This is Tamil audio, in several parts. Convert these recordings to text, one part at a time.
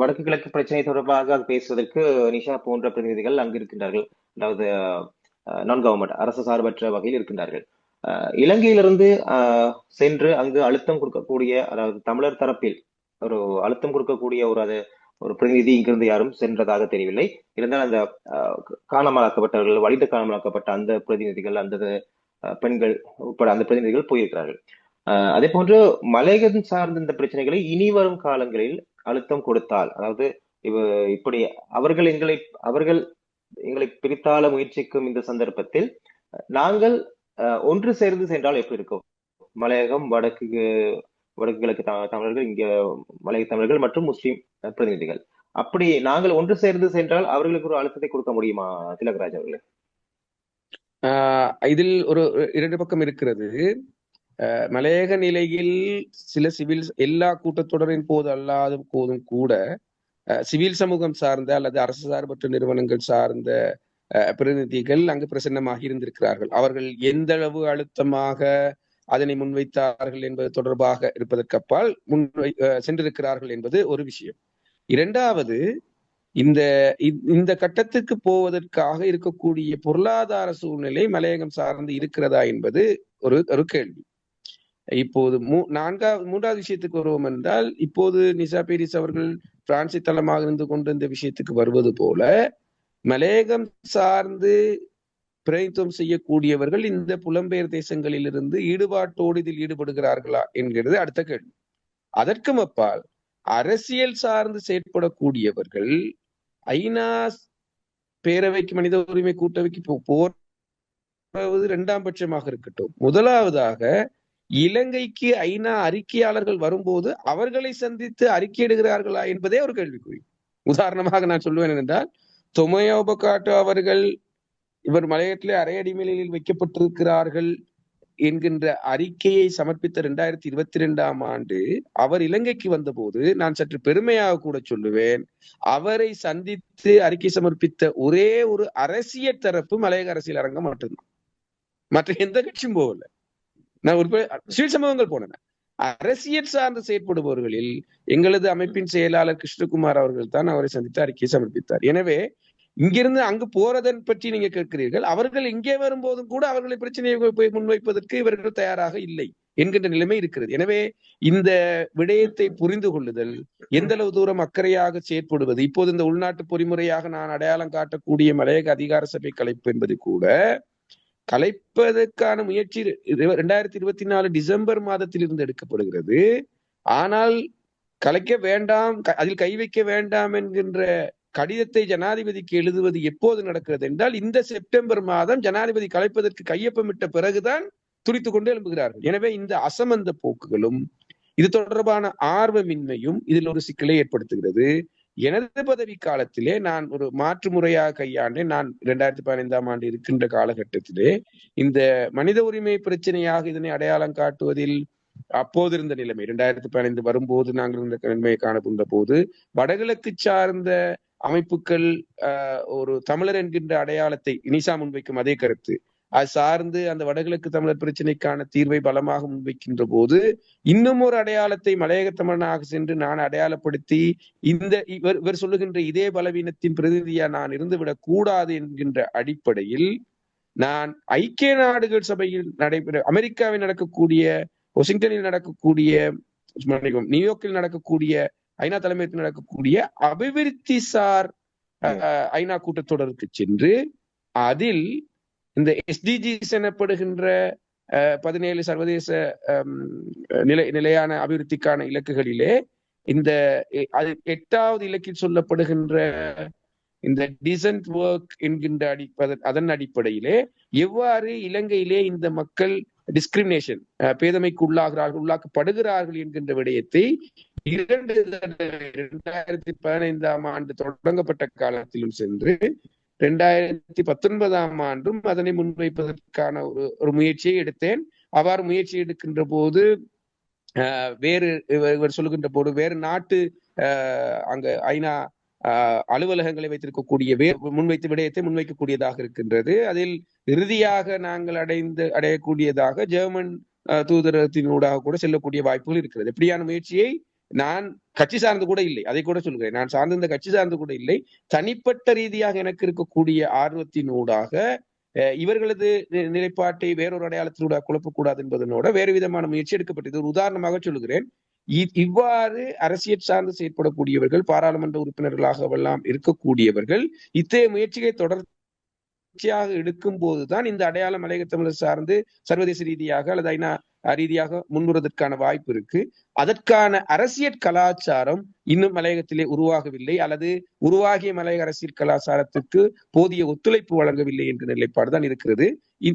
வடக்கு கிழக்கு பிரச்சனை தொடர்பாக பேசுவதற்கு நிஷா போன்ற பிரதிநிதிகள் அங்கு இருக்கின்றார்கள் அதாவது நான் கவர்மெண்ட் அரசு சார்பற்ற வகையில் இருக்கின்றார்கள். இலங்கையிலிருந்து அஹ், சென்று அங்கு அழுத்தம் கொடுக்கக்கூடிய அதாவது தமிழர் தரப்பில் ஒரு அழுத்தம் கொடுக்கக்கூடிய ஒரு அது ஒரு பிரதிநிதி இங்கிருந்து யாரும் சென்றதாக தெரியவில்லை. இருந்தால் அந்த அஹ், காணாமலாக்கப்பட்டவர்கள் வலித காணாமலாக்கப்பட்ட அந்த பிரதிநிதிகள் அந்த பெண்கள் உட்பட அந்த பிரதிநிதிகள் போயிருக்கிறார்கள். அதே போன்று மலையகம் சார்ந்த இந்த பிரச்சனைகளை இனி வரும் காலங்களில் அழுத்தம் கொடுத்தால் அதாவது இவ இப்படி அவர்கள் எங்களை அவர்கள் எங்களை பிரித்தாள முயற்சிக்கும் இந்த சந்தர்ப்பத்தில் நாங்கள் அஹ், ஒன்று சேர்ந்து சென்றால் எப்படி இருக்கும்? மலையகம் வடக்கு வடக்கு கிழக்கு த- தமிழர்கள் இங்க மலைய தமிழர்கள் மற்றும் முஸ்லிம் பிரதிநிதிகள். அப்படி நாங்கள் ஒன்று சேர்ந்து சென்றால் அவர்களுக்கு ஒரு அழுத்தத்தை கொடுக்க முடியுமா திலகராஜ் அவர்களே? ஆஹ் இதில் ஒரு இரண்டு பக்கம் இருக்கிறது. மலையக நிலையில் சில சிவில் எல்லா கூட்டத்தொடரின் போது அல்லாத போதும் கூட அஹ் சிவில் சமூகம் சார்ந்த அல்லது அரசு சார்பற்ற நிறுவனங்கள் சார்ந்த அஹ் பிரதிநிதிகள் அங்கு பிரசன்னமாக இருந்திருக்கிறார்கள். அவர்கள் எந்த அளவு அழுத்தமாக அதனை முன்வைத்தார்கள் என்பது தொடர்பாக இருப்பதற்கு அப்பால் முன்வை அஹ் சென்றிருக்கிறார்கள் என்பது ஒரு விஷயம். இரண்டாவது இந்த இ- இந்த கட்டத்துக்கு போவதற்காக இருக்கக்கூடிய பொருளாதார சூழ்நிலை மலையகம் சார்ந்து இருக்கிறதா என்பது ஒரு ஒரு கேள்வி. இப்போது மூ நான்காவது மூன்றாவது விஷயத்துக்கு வருவோம் என்றால் இப்போது நிசா பேரிஸ் அவர்கள் பிரான்சி தளமாக இருந்து கொண்டு இந்த விஷயத்துக்கு வருவது போல மலையகம் சார்ந்து பிரதித்துவம் செய்யக்கூடியவர்கள் இந்த புலம்பெயர் தேசங்களில் இருந்து ஈடுபாட்டோடு இதில் ஈடுபடுகிறார்களா என்கிறது அடுத்த கேள்வி. அதற்கும் அப்பால் அரசியல் சார்ந்து செயற்படக்கூடியவர்கள் ஐநா பேரவைக்கு மனித உரிமை கூட்டவைக்கு போ- போறது இரண்டாம் பட்சமாக இருக்கட்டும். முதலாவதாக இலங்கைக்கு ஐநா அறிக்கையாளர்கள் வரும்போது அவர்களை சந்தித்து அறிக்கையிடுகிறார்களா என்பதே ஒரு கேள்விக்குறி. உதாரணமாக நான் சொல்லுவேன் என்றால் தொமையோபகாட்டோ அவர்கள் இவர் மலையத்திலே அரையடிமையில் வைக்கப்பட்டிருக்கிறார்கள் என்கின்ற அறிக்கையை சமர்ப்பித்த இரண்டாயிரத்தி இருபத்தி ரெண்டாம் ஆண்டு அவர் இலங்கைக்கு வந்தபோது நான் சற்று பெருமையாக கூட சொல்லுவேன் அவரை சந்தித்து அறிக்கை சமர்ப்பித்த ஒரே ஒரு அரசியல் தரப்பு மலையக அரசியல் அரங்கம் மட்டும்தான். மற்ற எந்த கட்சியும் போகல. நான் ஒரு பே- சிவில் போனேன். அரசியல் சார்ந்து செயற்படுபவர்களில் எங்களது அமைப்பின் செயலாளர் கிருஷ்ணகுமார் அவர்கள் தான் அவரை சந்தித்து அறிக்கையை சமர்ப்பித்தார். எனவே இங்கிருந்து அங்கு போறதன் பற்றி நீங்க கேட்கிறீர்கள். அவர்கள் இங்கே வரும்போதும் கூட அவர்களை பிரச்சனையை போய் முன்வைப்பதற்கு இவர்கள் தயாராக இல்லை என்கின்ற நிலைமை இருக்கிறது. எனவே இந்த விடயத்தை புரிந்து கொள்ளுதல் எந்த அளவு தூரம் அக்கறையாக செயற்படுவது இப்போது இந்த உள்நாட்டு பொறிமுறையாக நான் அடையாளம் காட்டக்கூடிய மலையக அதிகார சபை கலைப்பு என்பது கூட கலைப்பதற்கான முயற்சி ரெண்டாயிரத்தி இருபத்தி நாலு டிசம்பர் மாதத்தில் இருந்து எடுக்கப்படுகிறது. ஆனால் கலைக்க வேண்டாம் க- அதில் கை வைக்க வேண்டாம் என்கின்ற கடிதத்தை ஜனாதிபதிக்கு எழுதுவது எப்போது நடக்கிறது என்றால் இந்த செப்டம்பர் மாதம் ஜனாதிபதி கலைப்பதற்கு கையொப்பமிட்ட பிறகுதான் துடித்துக் கொண்டு எழும்புகிறார்கள். எனவே இந்த அசமந்த போக்குகளும் இது தொடர்பான ஆர்வமின்மையும் இதில் ஒரு சிக்கலை ஏற்படுத்துகிறது. எனது பதவி காலத்திலே நான் ஒரு மாற்று முறையாக கையாண்டேன். நான் இரண்டாயிரத்தி பதினைந்தாம் ஆண்டு இருக்கின்ற காலகட்டத்திலே இந்த மனித உரிமை பிரச்சனையாக இதனை அடையாளம் காட்டுவதில் அப்போது இருந்த நிலைமை இரண்டாயிரத்தி பதினைந்து வரும்போது நாங்கள் இந்த நிலைமையை காணப்படுகின்ற போது வடகிழக்கு சார்ந்த அமைப்புகள் ஆஹ், ஒரு தமிழர் என்கின்ற அடையாளத்தை இனிசா முன்வைக்கும் அதே கருத்து. அது சார்ந்து அந்த வடகிழக்கு தமிழர் பிரச்சனைக்கான தீர்வை பலமாக முன்வைக்கின்ற போது இன்னும் ஒரு அடையாளத்தை மலையக தமிழனாக சென்று நான் அடையாளப்படுத்தி இந்த இவர் இவர் சொல்லுகின்ற இதே பலவீனத்தின் பிரதிநிதியா நான் இருந்துவிடக் கூடாது என்கின்ற அடிப்படையில் நான் ஐக்கிய நாடுகள் சபையில் நடைபெற அமெரிக்காவில் நடக்கக்கூடிய வாஷிங்டனில் நடக்கக்கூடிய நியூயார்க்கில் நடக்கக்கூடிய ஐநா தலைமையில் நடக்கக்கூடிய அபிவிருத்தி சார் ஐநா கூட்டத்தொடருக்கு சென்று அதில் இந்த எஸ்டிஜிஸ் எனப்படுகின்ற பதினேழு சர்வதேச நிலை நிலையான அபிவிருத்திக்கான இலக்குகளிலே இந்த அது எட்டாவது இலக்கில் சொல்லப்படுகின்ற இந்த டிசன்ட் ஒர்க் என்கின்ற அடி அதன்- அடிப்படையிலே எவ்வாறு இலங்கையிலே இந்த மக்கள் டிஸ்கிரிமினேஷன் பேதமைக்கு உள்ளாகிறார்கள் உள்ளாக்கப்படுகிறார்கள் என்கின்ற விடயத்தை இரண்டு இரண்டாயிரத்தி பதினைந்தாம் ஆண்டு தொடங்கப்பட்ட காலத்திலும் சென்று இரண்டாயிரத்தி பத்தொன்பதாம் ஆண்டும் அதனை முன்வைப்பதற்கான ஒரு ஒரு முயற்சியை எடுத்தேன். அவ்வாறு முயற்சி எடுக்கின்ற போது ஆஹ், வேறு இவர் சொல்லுகின்ற போது வேறு நாட்டு ஆஹ், அங்க ஐநா ஆஹ், அலுவலகங்களை வைத்திருக்கக்கூடிய வே முன்வைத்த விடயத்தை முன்வைக்கக்கூடியதாக இருக்கின்றது. அதில் இறுதியாக நாங்கள் அடைந்து அடையக்கூடியதாக ஜெர்மன் ஆஹ், தூதரகத்தினூடாக கூட செல்லக்கூடிய வாய்ப்புகள் இருக்கிறது. எப்படியான முயற்சியை நான் கட்சி சார்ந்து கூட இல்லை. அதை கூட சொல்கிறேன் நான் சார்ந்த இந்த கட்சி சார்ந்து கூட இல்லை. தனிப்பட்ட ரீதியாக எனக்கு இருக்கக்கூடிய ஆர்வத்தினூடாக இவர்களது நிலைப்பாட்டை வேறொரு அடையாளத்தினூடாக குழப்பக்கூடாது என்பதனோட வேறு விதமான முயற்சி எடுக்கப்பட்டது. ஒரு உதாரணமாக சொல்கிறேன் இ- இவ்வாறு அரசியல் சார்ந்து செயற்படக்கூடியவர்கள் பாராளுமன்ற உறுப்பினர்களாகவெல்லாம் இருக்கக்கூடியவர்கள் இத்தகைய முயற்சிகளை தொடர்ச்சியாக எடுக்கும் போதுதான் இந்த அடையாள மலையக தமிழர் சார்ந்து சர்வதேச ரீதியாக அல்லது ஐநா ரீதியாக முன்வருவதற்கான வாய்ப்பு இருக்கு. அதற்கான அரசியல் கலாச்சாரம் இன்னும் மலையகத்திலே உருவாகவில்லை. அல்லது உருவாகிய மலையக அரசியல் கலாச்சாரத்துக்கு போதிய ஒத்துழைப்பு வழங்கவில்லை என்ற நிலைப்பாடு தான் இருக்கிறது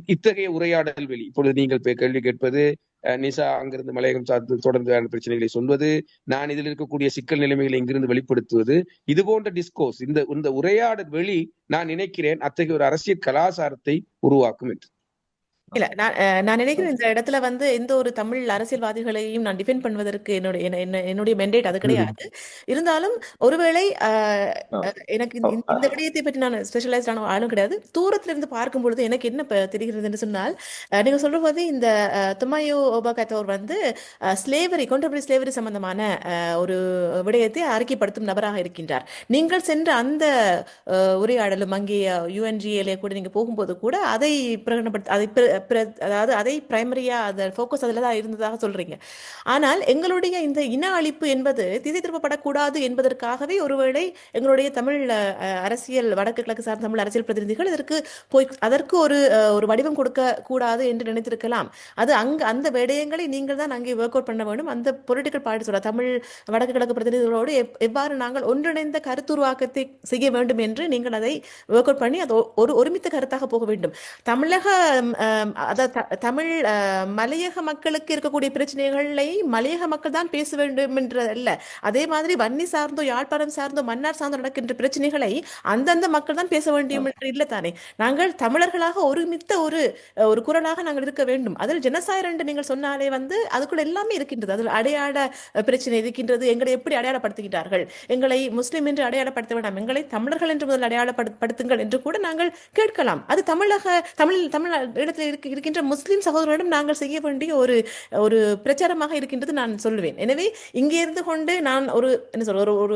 இத்தகைய உரையாடல் வெளி இப்பொழுது நீங்கள் கேள்வி கேட்பது நிசா அங்கிருந்து மலையகம் சார்ந்து தொடர்ந்து பிரச்சனைகளை சொல்வது நான் இதில் இருக்கக்கூடிய சிக்கல் நிலைமைகளை இங்கிருந்து வெளிப்படுத்துவது இது போன்ற டிஸ்கோஸ் இந்த இந்த உரையாடல் வெளி நான் நினைக்கிறேன் அத்தகைய ஒரு அரசியல் கலாச்சாரத்தை உருவாக்கும் என்று. இல்ல நான் நான் நினைக்கிறேன் இந்த இடத்துல வந்து எந்த ஒரு தமிழ் அரசியல்வாதிகளையும் நான் டிஃபெண்ட் பண்ணுவதற்கு என்னுடைய என்ன- என்ன- என்னுடைய மெண்டேட் அது கிடையாது. இருந்தாலும் ஒருவேளை எனக்கு இந்த விடயத்தை பற்றி நான் ஸ்பெஷலைஸ்டான ஆளும் கிடையாது. தூரத்துல இருந்து பார்க்கும் பொழுது எனக்கு என்ன ப- தெரிகிறது என்று சொன்னால் நீங்க சொல்ற போது இந்த துமாயோ ஓபாகத்தோர் வந்து ஸ்லேவரி கொண்டபடி ஸ்லேவரி சம்பந்தமான ஒரு விடயத்தை அறிக்கைப்படுத்தும் நபராக இருக்கின்றார். நீங்கள் சென்ற அந்த உரையாடலும் அங்கே யுஎன்ஜிஏல கூட நீங்க போகும்போது கூட அதை பிரகடனப்படுத்த அதை அதாவது அதை பிரைமரியா அதை ஃபோக்கஸ் அதில் தான் இருந்ததாக சொல்றீங்க. ஆனால் எங்களுடைய இந்த இன அழிப்பு என்பது திசை திருப்பப்படக்கூடாது என்பதற்காகவே ஒருவேளை எங்களுடைய தமிழ் அரசியல் வடக்கு கிழக்கு சார்ந்த தமிழ் அரசியல் பிரதிநிதிகள் இதற்கு போய் அதற்கு ஒரு ஒரு வடிவம் கொடுக்க கூடாது என்று நினைத்திருக்கலாம். அது அங்கு அந்த விடயங்களை நீங்கள் தான் அங்கே ஒர்க் அவுட் பண்ண வேண்டும் அந்த பொலிட்டிக்கல் பார்ட்டி சொல்ல தமிழ் வடக்கு கிழக்கு பிரதிநிதிகளோடு எவ்வாறு நாங்கள் ஒன்றிணைந்த கருத்துருவாக்கத்தை செய்ய வேண்டும் என்று நீங்கள் அதை ஒர்க் அவுட் பண்ணி அது ஒரு ஒருமித்த கருத்தாக போக வேண்டும். தமிழக அதாவது தமிழ் மலையக மக்களுக்கு இருக்கக்கூடிய பிரச்சனைகளை மலையக மக்கள் தான் பேச வேண்டும் என்ற அல்ல அதே மாதிரி வன்னி சார்ந்தோ யாழ்ப்பாணம் சார்ந்தோ மன்னார் சார்ந்தோ நடக்கின்ற பிரச்சனைகளை அந்தந்த மக்கள் தான் பேச வேண்டியும் என்று இல்லை தானே நாங்கள் தமிழர்களாக ஒருமித்த ஒரு ஒரு குரலாக நாங்கள் இருக்க வேண்டும். அதில் ஜெனசாயர் என்று நீங்கள் சொன்னாலே வந்து அதுக்குள்ள எல்லாமே இருக்கின்றது. அதில் அடையாள பிரச்சனை இருக்கின்றது. எங்களை எப்படி அடையாளப்படுத்துகிறார்கள் எங்களை முஸ்லிம் என்று அடையாளப்படுத்த வேண்டாம். எங்களை தமிழர்கள் என்று முதல் அடையாளப்படுத்துங்கள் என்று கூட நாங்கள் கேட்கலாம். அது தமிழக தமிழ் தமிழ் இடத்தில் இருக்க- இருக்கின்ற முஸ்லிம் சகோதரர்களிடம் நாங்கள் செய்ய வேண்டிய ஒரு ஒரு பிரச்சாரமாக இருக்கின்றது நான் சொல்லுவேன் எனவே இங்கே இருந்து கொண்டு நான் ஒரு என்ன சொல்ற ஒரு ஒரு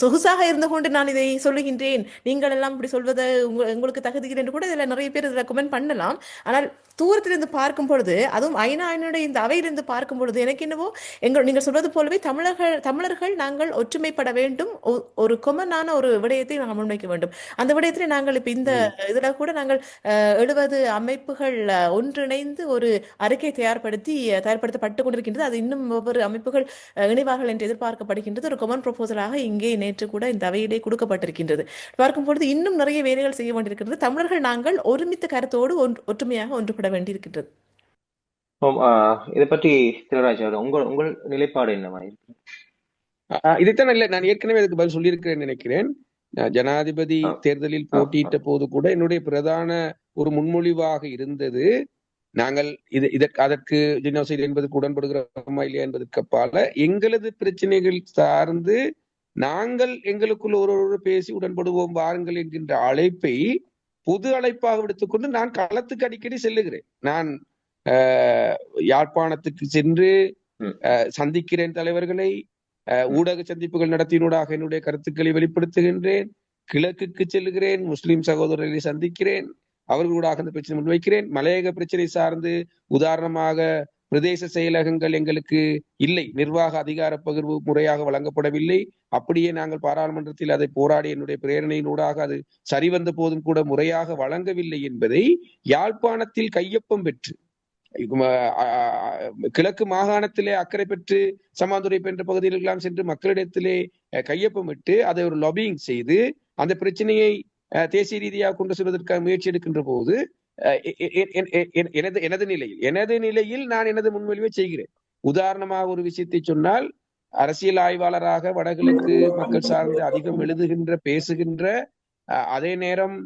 சொகுசாக இருந்து கொண்டு நான் இதை சொல்லுகின்றேன். நீங்கள் எல்லாம் இப்படி சொல்வது உங்க- உங்களுக்கு தகுதி என்று கூட இதில் நிறைய பேர் இதில் கமெண்ட் பண்ணலாம். ஆனால் தூரத்திலிருந்து பார்க்கும் பொழுது அதுவும் ஐநாவினுடைய இந்த அவையிலிருந்து பார்க்கும் பொழுது எனக்கு என்னவோ எங்கள் நீங்கள் சொல்வது போலவே தமிழர்கள் தமிழர்கள் நாங்கள் ஒற்றுமைப்பட வேண்டும். ஒரு கொமனான ஒரு விடயத்தை நாங்கள் முன்வைக்க வேண்டும். அந்த விடயத்தில் நாங்கள் இப்ப இந்த இதுல கூட நாங்கள் எழுபது அமைப்புகள் ஒன்றிணைந்து ஒரு அறிக்கை தயார்படுத்தி தயார்படுத்தப்பட்டு கொண்டிருக்கின்றது. அது இன்னும் ஒவ்வொரு அமைப்புகள் இணைவார்கள் என்று எதிர்பார்க்கப்படுகின்றது. ஒரு கொமன் ப்ரொபோசலாக இங்கே நேற்று கூட இந்த அவையிலே கொடுக்கப்பட்டிருக்கின்றது. பார்க்கும் பொழுது இன்னும் நிறைய வேலைகள் செய்ய வேண்டியிருக்கிறது தமிழர்கள் நாங்கள் ஒருமித்த கருத்தோடு ஒன்று ஒற்றுமையாக ஒன்றுபட வேண்டியிருக்கின்றது. இதை பற்றி அவர்கள் உங்கள் உங்கள் நிலைப்பாடு என்னவா இருக்கு? ஆஹ் இதைத்தான் இல்ல நான் ஏற்கனவே அதுக்கு பதில் சொல்லியிருக்கிறேன் நினைக்கிறேன். நான் ஜனாதிபதி. தேர்தலில் போட்டியிட்ட போது கூட என்னுடைய பிரதான ஒரு முன்மொழிவாக இருந்தது. நாங்கள் இது இதற்கு அதற்கு ஜெனோசைட் என்பதற்கு உடன்படுகிறோமா இல்லையா என்பதற்கு அப்பால எங்களது பிரச்சனைகள் சார்ந்து நாங்கள் எங்களுக்குள்ள ஒருவரோடு பேசி உடன்படுவோம் வாருங்கள் என்கின்ற அழைப்பை பொது அழைப்பாக எடுத்துக்கொண்டு நான் களத்துக்கு அடிக்கடி செல்லுகிறேன். நான் ஆஹ், யாழ்ப்பாணத்துக்கு சென்று சந்திக்கிறேன் தலைவர்களை ஊடக சந்திப்புகள் நடத்தினூடாக என்னுடைய கருத்துக்களை வெளிப்படுத்துகின்றேன். கிழக்குக்கு செல்லுகிறேன் முஸ்லிம் சகோதரர்களை சந்திக்கிறேன். அவர்களூடாக அந்த பிரச்சனை முன்வைக்கிறேன். மலையக பிரச்சனை சார்ந்து உதாரணமாக பிரதேச செயலகங்கள் எங்களுக்கு இல்லை. நிர்வாக அதிகார பகிர்வு முறையாக வழங்கப்படவில்லை. அப்படியே நாங்கள் பாராளுமன்றத்தில் அதை போராடி என்னுடைய பிரேரணையினூடாக அது சரிவந்த போதும் கூட முறையாக வழங்கவில்லை என்பதை யாழ்ப்பாணத்தில் கையொப்பம் பெற்று கிழக்கு மாகாணத்திலே அக்கறை பெற்று சமாந்துரை என்ற பகுதிகளெல்லாம் சென்று மக்களிடத்திலே கையொப்பமிட்டு அதை ஒரு லொபியிங் செய்து அந்த பிரச்சனையை தேசிய ரீதியாக கொண்டு செல்வதற்காக முயற்சி எடுக்கின்ற போது எனது எனது நிலையில் எனது நிலையில் நான் எனது முன்மொழிவை செய்கிறேன். உதாரணமாக ஒரு விஷயத்தை சொன்னால் அரசியல் ஆய்வாளராக வடகிழக்கு மக்கள் சார்ந்து அதிகம் எழுதுகின்ற பேசுகின்ற அஹ், அதே நேரம்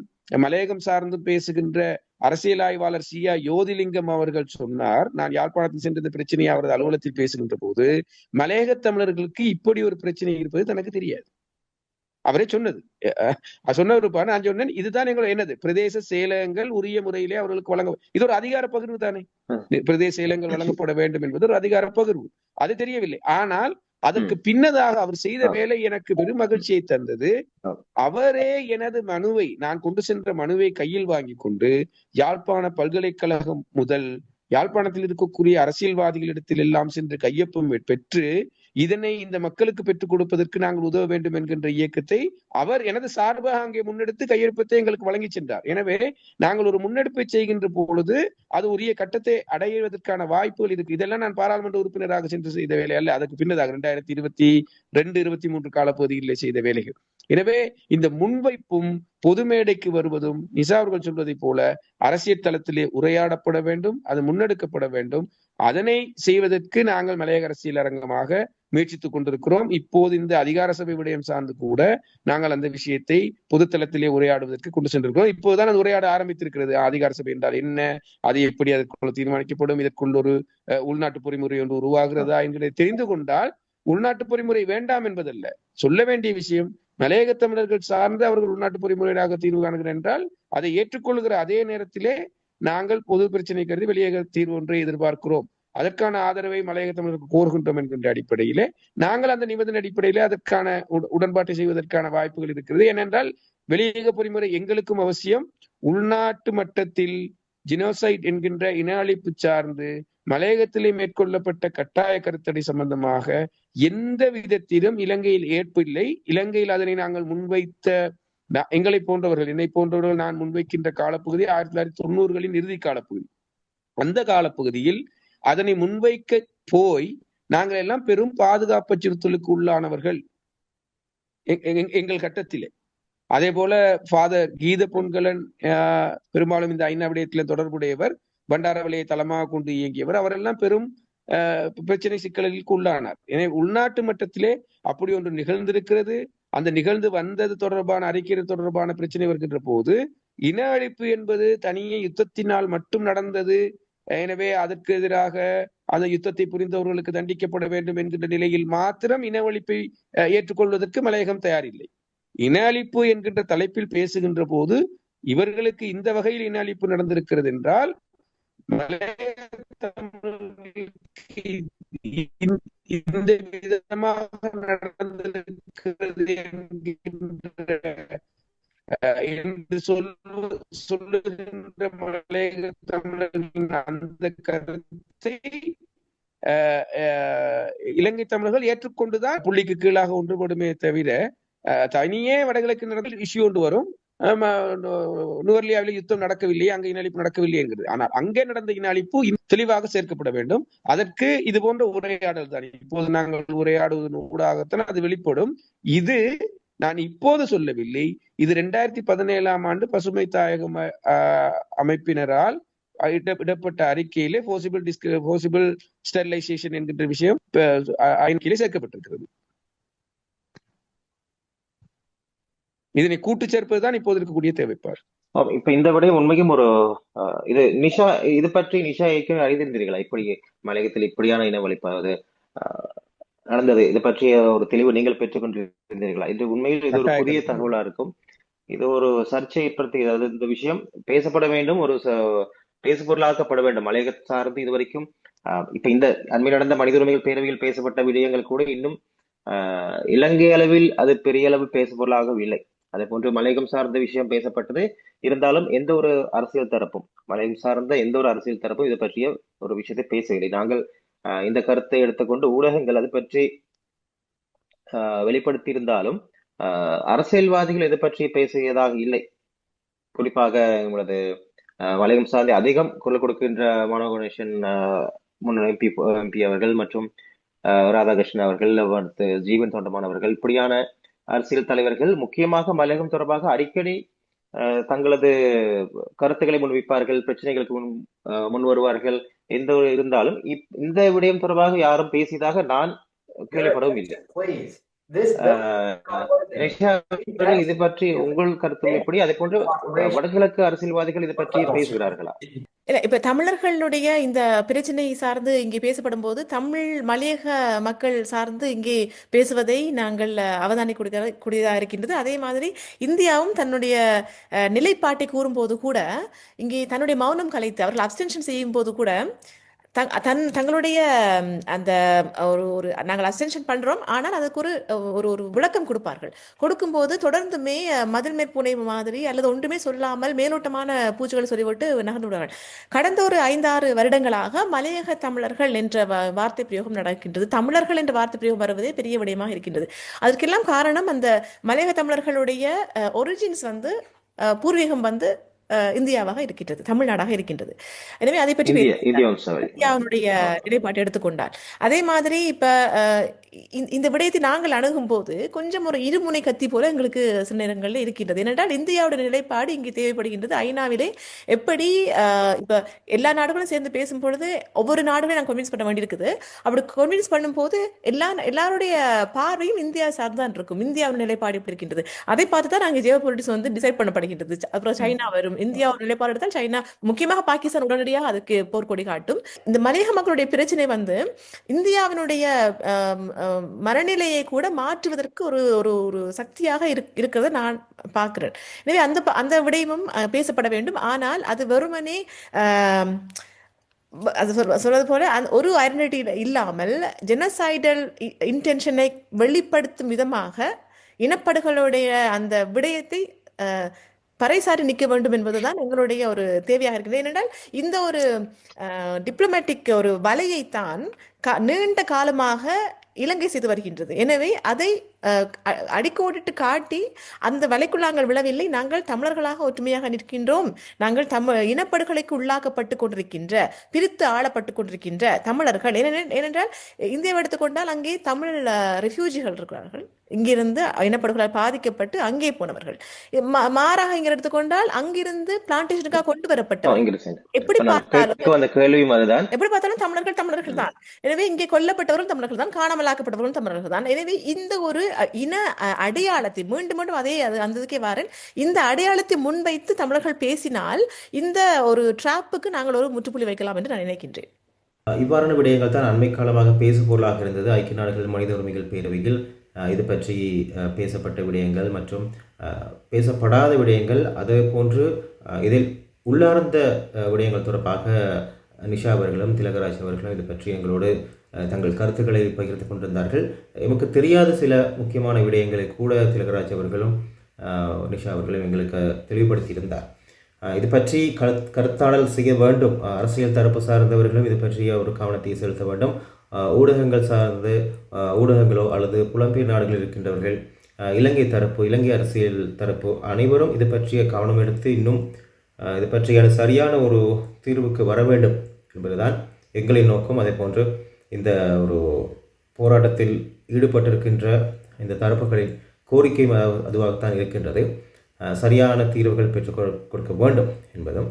மலையகம் சார்ந்து பேசுகின்ற அரசியல் ஆய்வாளர் சியா யோதிலிங்கம் அவர்கள் சொன்னார் நான் யாழ்ப்பாணத்தில் சென்ற பிரச்சனையை அவரது அலுவலகத்தில் பேசுகின்ற போது மலையக தமிழர்களுக்கு இப்படி ஒரு பிரச்சனை இருப்பது தனக்கு தெரியாது. அவரே சொன்னது. சொன்னவர் நான் சொன்னேன் இதுதான் எங்களோட என்னது? பிரதேச செயலகங்கள் உரிய முறையிலே அவர்களுக்கு வழங்க இது ஒரு அதிகார பகிர்வு தானே. பிரதேச செயலகங்கள் வழங்கப்பட வேண்டும் என்பது ஒரு அதிகார பகிர்வு. அது தெரியவில்லை. ஆனால் அதற்கு பின்னதாக அவர் செய்த. வேலை எனக்கு பெரும் மகிழ்ச்சியை தந்தது. அவரே எனது மனுவை நான் கொண்டு சென்ற மனுவை கையில் வாங்கி கொண்டு யாழ்ப்பாண பல்கலைக்கழகம் முதல் யாழ்ப்பாணத்தில் இருக்கக்கூடிய அரசியல்வாதிகளிடத்தில் எல்லாம் சென்று கையொப்பம் பெற்று இதனை இந்த மக்களுக்கு பெற்றுக் கொடுப்பதற்கு நாங்கள் உதவ வேண்டும் என்கின்ற இயக்கத்தை அவர் எனது சார்பாக அங்கே முன்னெடுத்து கையெழுப்பத்தை எங்களுக்கு வழங்கி சென்றார். எனவே நாங்கள் ஒரு முன்னெடுப்பை செய்கின்ற பொழுது அது உரிய கட்டத்தை அடைவதற்கான வாய்ப்புகள் இருக்கு. இதெல்லாம் நான் பாராளுமன்ற உறுப்பினராக சென்று செய்த வேலை அல்ல. அதுக்கு பின்னதாக இரண்டாயிரத்தி இருபத்தி ரெண்டு இருபத்தி மூன்று காலப்பகுதியில் செய்த வேலைகள். எனவே இந்த முன்வைப்பும் பொது மேடைக்கு வருவதும் நிசா அவர்கள் சொல்வதை போல அரசியல் தளத்திலே உரையாடப்பட வேண்டும் அது முன்னெடுக்கப்பட வேண்டும். அதனை செய்வதற்கு நாங்கள் மலையக அரசியல் அரங்கமாக முயற்சித்துக் கொண்டிருக்கிறோம். இப்போது இந்த அதிகார சபை விடயம் சார்ந்து கூட நாங்கள் அந்த விஷயத்தை பொதுத்தளத்திலே உரையாடுவதற்கு கொண்டு சென்றிருக்கிறோம். இப்போதுதான் அது உரையாட ஆரம்பித்திருக்கிறது. அதிகார சபை என்றால் என்ன? அது எப்படி அதற்குள்ள தீர்மானிக்கப்படும்? இதற்குள்ள ஒரு அஹ், உள்நாட்டு பொறிமுறை ஒன்று உருவாகிறதா என்பதை தெரிந்து கொண்டால் உள்நாட்டு பொறிமுறை வேண்டாம் என்பதல்ல. சொல்ல வேண்டிய விஷயம் மலையக தமிழர்கள் சார்ந்து அவர்கள் உள்நாட்டு பொறிமுறையாக தீர்வு காணுகிறேன் என்றால் அதை ஏற்றுக்கொள்கிற அதே நேரத்திலே நாங்கள் பொது பிரச்சனை கருதி வெளியேக தீர்வு ஒன்றை எதிர்பார்க்கிறோம். அதற்கான ஆதரவை மலையக தமிழருக்கு கோருகின்றோம் என்கின்ற அடிப்படையிலே நாங்கள் அந்த நிபந்தனை அடிப்படையிலே அதற்கான உட- உடன்பாட்டை செய்வதற்கான வாய்ப்புகள் இருக்கிறது. ஏனென்றால் வெளியக பொறிமுறை எங்களுக்கும் அவசியம். உள்நாட்டு மட்டத்தில் ஜினோசைட் என்கின்ற இன அழிப்பு சார்ந்து மலையகத்திலே மேற்கொள்ளப்பட்ட கட்டாய கருத்தடை சம்பந்தமாக எந்த விதத்திலும் இலங்கையில் ஏற்பில்லை இலங்கையில் அதனை நாங்கள் முன்வைத்த நா- எங்களை போன்றவர்கள் என்னை போன்றவர்கள் நான் முன்வைக்கின்ற காலப்பகுதி ஆயிரத்தி தொள்ளாயிரத்தி தொண்ணூறுகளின் இறுதி காலப்பகுதி. அந்த காலப்பகுதியில் அதனை முன்வைக்க போய் நாங்கள் எல்லாம் பெரும் பாதுகாப்பு அச்சுறுத்தலுக்கு உள்ளானவர்கள். எங்கள் கட்டத்திலே. அதே போல ஃபாதர் கீத பொன்கலன் பெரும்பாலும் இந்த ஐநா விடயத்தில தொடர்புடையவர் பண்டாரவளையை தளமாக கொண்டு இயங்கியவர் அவரெல்லாம் பெரும் ஆஹ், பிரச்சனை சிக்கல்களுக்கு உள்ளானார். எனவே உள்நாட்டு மட்டத்திலே அப்படி ஒன்று நிகழ்ந்திருக்கிறது. அந்த நிகழ்ந்து வந்தது தொடர்பான அறிக்கை தொடர்பான பிரச்சனை வருகின்ற போது இன அழிப்பு என்பது தனியே யுத்தத்தினால் மட்டும் நடந்தது. எனவே அதற்கு எதிராக அந்த யுத்தத்தை புரிந்தவர்களுக்கு தண்டிக்கப்பட வேண்டும் என்கின்ற நிலையில் மாத்திரம் இன அழிப்பை ஏற்றுக்கொள்வதற்கு மலையகம் தயாரில்லை. இன அழிப்பு என்கின்ற தலைப்பில் பேசுகின்ற போது இவர்களுக்கு இந்த வகையில் இன அழிப்பு நடந்திருக்கிறது என்றால் இந்த- விதமாக நடந்திருக்கிறது என்கின்ற என்று சொல்லு சொல்லுகின்ற மலையக தமிழர்களின் அந்த கருத்தை இலங்கை தமிழர்கள் ஏற்றுக்கொண்டுதான் புள்ளிக்கு கீழாக ஒன்றுபடுமே தவிர அஹ், தனியே வடகிழக்கு நடந்த இஷ்யூ ஒன்று வரும். நுவர்லியாவில் யுத்தம் நடக்கவில்லை அங்கே இன அழிப்பு நடக்கவில்லை என்கிறது. ஆனால் அங்கே நடந்த இன அழிப்பு தெளிவாக சேர்க்கப்பட வேண்டும். அதற்கு இது போன்ற உரையாடல் தான். இப்போது நாங்கள் உரையாடுவதன் ஊடாகத்தான் அது வெளிப்படும். இது நான் இப்போது சொல்லவில்லை. இது ரெண்டாயிரத்தி பதினேழாம் ஆண்டு பசுமை தாயகம் அமைப்பினரால் இடப்பட்ட அறிக்கையிலே போசிபிள் டிஸ்க போசிபிள் ஸ்டெர்லைசேஷன் என்கின்ற விஷயம் அறிக்கையிலே சேர்க்கப்பட்டிருக்கிறது. இதனை கூட்டு சேர்ப்பதுதான் இப்போது இருக்கக்கூடிய தேவைப்பார் இப்ப இந்த விடயம் உண்மையும் ஒரு இது நிஷா இது பற்றி நிஷா ஏற்கனவே அறிந்திருந்தீர்களா? இப்படி மலையகத்தில் இப்படியான இனவழிப்பாவது நடந்தது. இது பற்றிய ஒரு தெளிவு நீங்கள் பெற்றுக் கொண்டிருந்தீர்களா இது உண்மையில் இது ஒரு புதிய. தகவலா இருக்கும். இது ஒரு சர்ச்சை ஏற்படுத்தி அதாவது இந்த விஷயம் பேசப்பட வேண்டும் ஒரு பேசுபொருளாக்கப்பட வேண்டும். மலையக சார்ந்து இதுவரைக்கும் இப்ப இந்த அண்மையில் நடந்த மனித உரிமைகள் பேரவையில் பேசப்பட்ட விடயங்கள் கூட இன்னும் இலங்கை அளவில் அது பெரிய அளவு பேசுபொருளாகவில்லை அதே போன்று மலையகம் சார்ந்த விஷயம் பேசப்பட்டது. இருந்தாலும் எந்த ஒரு அரசியல் தரப்பும் மலையம் சார்ந்த எந்த ஒரு அரசியல் தரப்பும் இது பற்றிய ஒரு விஷயத்தை பேசவில்லை. நாங்கள் இந்த கருத்தை எடுத்துக்கொண்டு ஊடகங்கள் அது பற்றி ஆஹ், வெளிப்படுத்தியிருந்தாலும் அரசியல்வாதிகள் இது பற்றி பேசியதாக இல்லை. குறிப்பாக உங்களது வளையம் வலயம் சார்ந்த அதிகம் குரல் கொடுக்கின்ற மனோ கணேசன் முன்னாள் எம்பி எம்பி அவர்கள் மற்றும் ராதாகிருஷ்ணன் அவர்கள் அடுத்து ஜீவன் தொண்டமான் அவர்கள் இப்படியான அரசியல் தலைவர்கள் முக்கியமாக மலையகம் தொடர்பாக அடிக்கடி தங்களது கருத்துக்களை முன்வைப்பார்கள் பிரச்சனைகளுக்கு முன் முன் வருவார்கள் எந்த ஒரு இருந்தாலும் இந்த விடயம் தொடர்பாக யாரும் பேசியதாக நான் கேள்விப்படவும் இல்லை. அவர்கள் இது பற்றி உங்கள் கருத்து எப்படி? அதே போன்று வடகிழக்கு அரசியல்வாதிகள் இது பற்றி பேசுகிறார்களா? இல்ல இப்ப தமிழர்களுடைய இந்த பிரச்சனை சார்ந்து இங்கே பேசப்படும் போது தமிழ் மலையக மக்கள் சார்ந்து இங்கே பேசுவதை நாங்கள் அவதானிக்கூடிய கூடியதாக இருக்கின்றது. அதே மாதிரி இந்தியாவும் தன்னுடைய அஹ், நிலைப்பாட்டை கூறும்போது கூட இங்கே தன்னுடைய மௌனம் கலைத்து அவர்கள் அப்டென்ஷன் செய்யும் போது கூட தன் தங்களுடைய அந்த ஒரு ஒரு நாங்கள் அசென்ஷன் பண்றோம். ஆனால் அதுக்கு ஒரு ஒரு ஒரு விளக்கம் கொடுப்பார்கள். கொடுக்கும்போது தொடர்ந்துமே மதில் மேற்பூனை மாதிரி அல்லது ஒன்றுமே சொல்லாமல் மேலோட்டமான பூச்சிகளை சொல்லிவிட்டு நகர்ந்து விடுவார்கள். கடந்த ஒரு ஐந்தாறு வருடங்களாக மலையக தமிழர்கள் என்ற வ- வார்த்தை பிரயோகம் நடக்கின்றது. தமிழர்கள் என்ற வார்த்தை பிரயோகம் வருவதே பெரிய விடயமாக இருக்கின்றது. அதற்கெல்லாம் காரணம் அந்த மலையக தமிழர்களுடைய ஒரிஜின்ஸ் வந்து பூர்வீகம் வந்து இந்தியாவாக இருக்கின்றது தமிழ்நாடாக இருக்கின்றது. எனவே அதை பற்றி இந்திய பேச இந்திய வம்சாவளி இந்தியாவினுடைய நிலைப்பாட்டை எடுத்துக்கொண்டார் அதே மாதிரி இப்ப இந்த விடயத்தை நாங்கள் அணுகும் போது கொஞ்சம் ஒரு இருமுனை கத்தி போல எங்களுக்கு சில நேரங்களில் இருக்கின்றது. ஏனென்றால் இந்தியாவுடைய நிலைப்பாடு இங்கு தேவைப்படுகின்றது. ஐநாவிலே எப்படி இப்ப எல்லா நாடுகளும் சேர்ந்து பேசும் பொழுது ஒவ்வொரு நாடுகளையும் நான் கன்வின்ஸ் பண்ண வேண்டியிருக்குது. அப்படி கன்வின்ஸ் பண்ணும்போது எல்லா எல்லாருடைய பார்வையும் இந்தியா சார்ந்தான் இருக்கும். இந்தியாவின் நிலைப்பாடு எப்படி இருக்கின்றது? அதை பார்த்து தான் நாங்கள் ஜியோ வந்து டிசைட் பண்ணப்படுகின்றது. அப்புறம் சைனா வரும் இந்தியாவோட நிலைப்பாடு எடுத்தால் சைனா முக்கியமாக பாகிஸ்தான் உடனடியாக அதுக்கு போர்க்கொடி காட்டும். இந்த மலையக மக்களுடைய பிரச்சனை வந்து இந்தியாவினுடைய ஆம், மனநிலையை கூட மாற்றுவதற்கு ஒரு ஒரு ஒரு சக்தியாக இருக் இருக்கிறத நான் பார்க்கிறேன். எனவே அந்த அந்த விடயமும் பேசப்பட வேண்டும். ஆனால் அது வெறுமனே அது சொல் சொல்வது போல ஒரு ஐடென்டிட்டி இல்லாமல் ஜெனசைடல் இன்டென்ஷனை வெளிப்படுத்தும் விதமாக இனப்படுகளுடைய அந்த விடயத்தை பறைசாரி நிற்க வேண்டும் என்பதுதான் எங்களுடைய ஒரு தேவையாக இருக்குது ஏனென்றால் இந்த ஒரு டிப்ளமேட்டிக் ஒரு வலையைத்தான் க நீண்ட காலமாக இலங்கை செய்து வருகின்றது. எனவே அதை அடிக்கோடிட்டு காட்டி அந்த வலைக்குள்ளாங்கள் விழவில்லை. நாங்கள் தமிழர்களாக ஒற்றுமையாக நிற்கின்றோம். நாங்கள் தமிழ் இனப்படுகொலைக்கு உள்ளாக்கப்பட்டு கொண்டிருக்கின்ற பிரித்து ஆளப்பட்டு கொண்டிருக்கின்ற தமிழர்கள். ஏனென்றால் இந்தியாவை எடுத்துக்கொண்டால் அங்கே தமிழ் ரெஃப்யூஜிகள் இருக்கிறார்கள். இங்கிருந்து இனப்படுகொலை பாதிக்கப்பட்டு அங்கே போனவர்கள். மாறாக இங்க எடுத்துக்கொண்டால் அங்கிருந்து பிளான்டேஷனுக்காக கொண்டு வரப்பட்டவர்கள் எப்படி பார்த்தாலும் எப்படி பார்த்தாலும் தமிழர்கள் தமிழர்கள் தான். எனவே இங்கே கொல்லப்பட்டவரும் தமிழர்கள் தான் காணாமலாக்கப்பட்டவரும் தமிழர்கள் தான். எனவே இந்த ஒரு இன அடையாளத்தை மீண்டும் மீண்டும் அதே அது அந்த இதுக்கே வாரேன். இந்த அடையாளத்தை முன்வைத்து தமிழர்கள் பேசினால் இந்த ஒரு ட்ராப்புக்கு நாங்கள் ஒரு முற்றுப்புள்ளி வைக்கலாம் என்று நான் நினைக்கின்றேன். இவ்வாறான விடயங்கள் தான் அண்மை காலமாக பேசுபொருளாக இருந்தது. ஐக்கிய நாடுகள் மனித உரிமைகள் பேரவையில் இது பற்றி பேசப்பட்ட விடயங்கள் மற்றும் பேசப்படாத விடயங்கள் அதே போன்று இதில் உள்ளார்ந்த விடயங்கள் தொடர்பாக நிஷா அவர்களும் திலகராஜ் அவர்களும் இது பற்றி எங்களோடு தங்கள் கருத்துக்களை பகிர்ந்து கொண்டிருந்தார்கள். எமக்கு தெரியாத சில முக்கியமான விடயங்களை கூட திலகராஜ் அவர்களும் நிஷா அவர்களும் எங்களுக்கு தெளிவுபடுத்தியிருந்தார். இது பற்றி கருத் கருத்தாடல் செய்ய வேண்டும். அரசியல் தரப்பு சார்ந்தவர்களும் இது பற்றிய ஒரு கவனத்தை செலுத்த வேண்டும். ஊடகங்கள் சார்ந்து ஊடகங்களோ அல்லது புலம்பெயர் நாடுகளில் இருக்கின்றவர்கள் இலங்கை தரப்பு இலங்கை அரசியல் தரப்பு அனைவரும் இது பற்றிய கவனம் எடுத்து இன்னும் இது பற்றியான சரியான ஒரு தீர்வுக்கு வர வேண்டும். என்பதுதான் எங்களின் நோக்கம். அதே போன்று இந்த ஒரு போராட்டத்தில் ஈடுபட்டிருக்கின்ற இந்த தரப்புகளின் கோரிக்கை அதுவாகத்தான் இருக்கின்றது. சரியான தீர்வுகள் பெற்றுக் கொடுக்க வேண்டும் என்பதும்.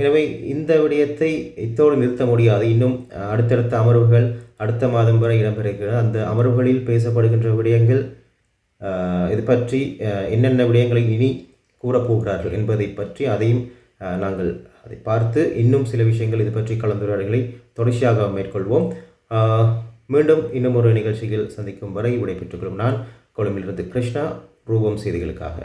எனவே இந்த விடயத்தை இத்தோடு நிறுத்த முடியாது. இன்னும் அடுத்தடுத்த அமர்வுகள் அடுத்த மாதம் வரை இடம்பெறுகிறது அந்த அமர்வுகளில் பேசப்படுகின்ற விடயங்கள் இது பற்றி என்னென்ன விடயங்களை இனி கூறப்போகிறார்கள் என்பதை பற்றி அதையும் நாங்கள் அதை பார்த்து இன்னும் சில விஷயங்கள் இது பற்றி கலந்துரையாடல்களை தொடர்ச்சியாக மேற்கொள்வோம். மீண்டும் இன்னும் ஒரு நிகழ்ச்சியில் சந்திக்கும் வரை விடைபெற்றுக் கொள்ளும் நான் கொழும்பிலிருந்து கிருஷ்ணா. ரூபம் செய்திகளுக்காக.